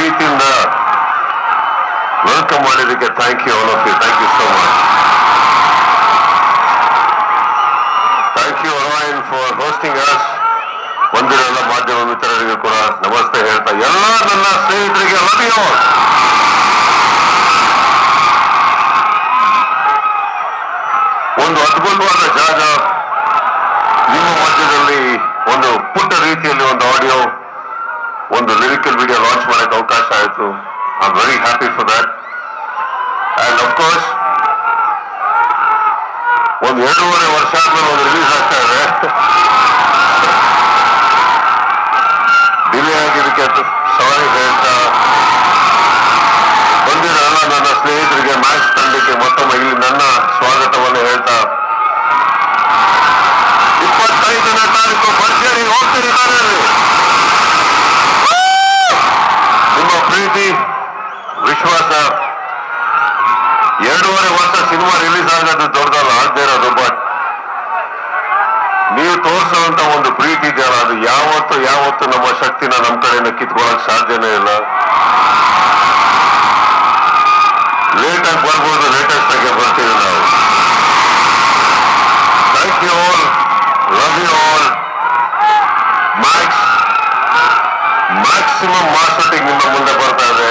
ಪ್ರೀತಿಯಿಂದ ವೆಲ್ಕಮ್ ಮಾಡಿದ್ದಕ್ಕೆ thank you all of you thank you so much thank you ಅರ್ವಾಯನ್ for hosting us ಒಂದಿರಲ್ಲ ಮಾಧ್ಯಮ ಮಿತ್ರರಿಗೆ ಕೂಡ ನಮಸ್ತೆ ಹೇಳ್ತಾ ಎಲ್ಲ ನನ್ನ ಸ್ನೇಹಿತರಿಗೆ ಲವ್ ಯು ಒಂದು ಅದ್ಭುತವಾದ ಜಾಗ. ನಿಮ್ಮ ಮಾಡಕ್ಕೆ ಅವಕಾಶ ಆಯಿತು I am very happy for that and of course ಒಂದು ಎರಡೂವರೆ ವರ್ಷ ಆದ್ಮೇಲೆ ರಿಲೀಸ್ ಆಗ್ತಾ ಇದೆ ಡಿಲೇ ಆಗಿದ್ದಕ್ಕೆ ಸಾರಿ ಹೇಳ್ತಾ ಬಂದಿರಲ್ಲ ನನ್ನ ಸ್ನೇಹಿತರಿಗೆ ಮ್ಯಾಚ್ ತಂಡಕ್ಕೆ ಮತ್ತೊಮ್ಮೆ ಇಲ್ಲಿ ನನ್ನ ಸ್ವಾಗತವನ್ನು ಹೇಳ್ತಾ ಇಪ್ಪತ್ತೈದನೇ ತಾರೀಕು ಭರ್ಜರಿ ಹೋಗ್ತಿದ್ದಾರೆ ನಿಮ್ಮ ಪ್ರೀತಿ ವಿಶ್ವಾಸ. ಎರಡೂವರೆ ವರ್ಷ ಸಿನಿಮಾ ರಿಲೀಸ್ ಆಗೋದು ದೊಡ್ಡದಲ್ಲ, ಆಗದೆ ಇರೋದು ಬಟ್ ನೀವು ತೋರಿಸುವಂತ ಒಂದು ಪ್ರೀತಿ ಇದೆಯಲ್ಲ, ಅದು ಯಾವತ್ತು ಯಾವತ್ತು ನಮ್ಮ ಶಕ್ತಿನ ನಮ್ಮ ಕಡೆಯಿಂದ ಕಿತ್ಕೊಳ್ಳಕ್ ಸಾಧ್ಯನೇ ಇಲ್ಲ. ಲೇಟ್ ಆಗಿ ಬರ್ಬೋದು ಲೇಟೆಸ್ಟ್ ಆಗಿ ಬರ್ತೀವಿ ನಾವು. Thank you all love you all max maximum marketing ನಿಮ್ಮ ಮುಂದೆ ಬರ್ತಾ ಇದೆ.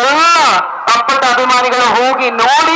ಎಲ್ಲ ಅಪ್ಪಟ ಅಭಿಮಾನಿಗಳು ಹೋಗಿ ನೋಡಿ